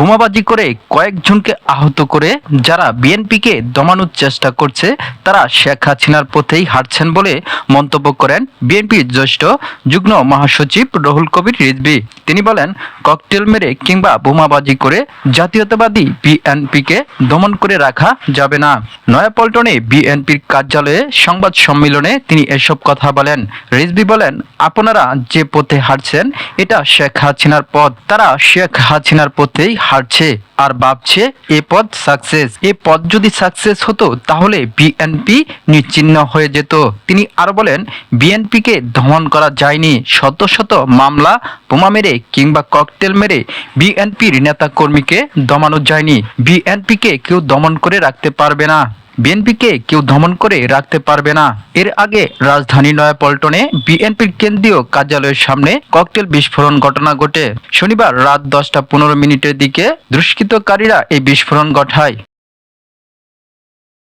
বোমাবাজি করে কয়েকজনকে আহত করে যারা বিএনপিকে দমানোর চেষ্টা করছে, তারা শেখ হাসিনার পথেই হাঁটছেন বলে মন্তব্য করেন বিএনপির জ্যেষ্ঠ যুগ্ম মহাসচিব রহুল কবির রিজভি। তিনি বলেন, ককটেল মেরে কিংবা বোমাবাজি করে জাতীয়তাবাদী বিএনপিকে দমন করে রাখা যাবে না। নয়াপল্টনে বিএনপির কার্যালয়ে সংবাদ সম্মেলনে তিনি এসব কথা বলেন। রিজভি বলেন, আপনারা যে পথে হাঁটছেন, এটা শেখ হাসিনার পথ। তারা শেখ হাসিনার পথেই হাঁটছে আর ভাবছে এ পদ সাকসেস এ পদ যদি সাকসেস হতো, তাহলে বিএনপি নিশ্চিহ্ন হয়ে যেত। তিনি আরও বলেন বিএনপিকে দমন করা যায়নি। শত শত মামলা, বোমা মেরে কিংবা ককটেল মেরে বিএনপির নেতা কর্মীকে দমানো যায়নি। বিএনপিকে কেউ দমন করে রাখতে পারবে না। বিএনপিকে কেউ দমন করে রাখতে পারবে না। এর আগে রাজধানী নয়াপল্টনে বিএনপির কেন্দ্রীয় কার্যালয়ের সামনে ককটেল বিস্ফোরণ ঘটনা ঘটে। শনিবার রাত দশটা পনেরো মিনিটের দিকে দুষ্কৃতকারীরা এই বিস্ফোরণ ঘটায়।